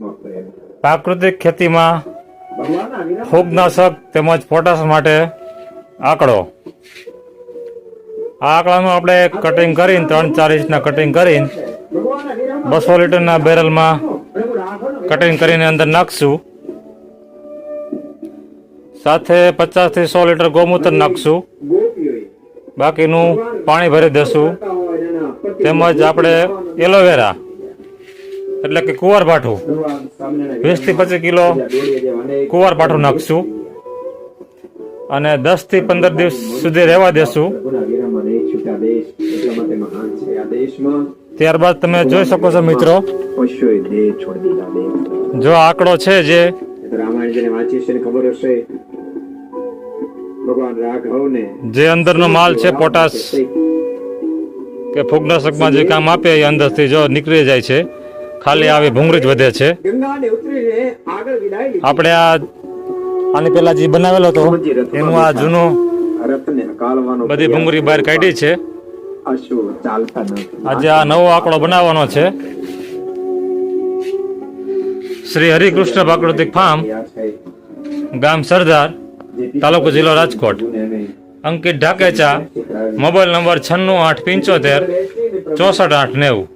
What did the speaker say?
પ્રાકૃતિક ખેતીમાં ફૂગનાશક તેમજ પોટાશ માટે આંકડો. આ આંકડાનું આપણે કટિંગ કરીને ત્રણ ચાર ઇંચના કટિંગ કરીને બસો લીટરના બેરલમાં કટિંગ કરીને અંદર નાખશું. સાથે પચાસથી સો લીટર ગૌમૂત્ર નાખશું. બાકીનું પાણી ભરી પતિ તેમજ આપણે એલોવેરા એટલે કે કુંવર ભાઠું. વીસથી પચીસ કિલો કુંવર ભાઠું નાખશું. અને દસથી પંદર દિવસ સુધી રહેવા દેશું. ત્યારબાદ તમે જોઈ શકો છો મિત્રો, જો આંકડો છે જે જે અંદરનો માલ છે પોટાશ, કે ફૂગનાશકમાં જે કામ આપે એ અંદરથી જો નીકળી જાય છે. ખાલી આવી ભૂંગળી જ વધે છે. આપણે આ આની પહેલા જે બનાવેલો હતો એનું આ જૂનો બધી ભૂંગળી બહાર કાઢી છે. આજે આ નવો આંકડો બનાવવાનો છે. શ્રી હરિકૃષ્ણ પ્રાકૃતિક ફાર્મ ગામ સરદાર તાલુકો જિલ્લો રાજકોટ. અંકિત ઢાકેચા મોબાઈલ નંબર છન્નું આઠ પંચોતેર ચોસઠ આઠ નેવું.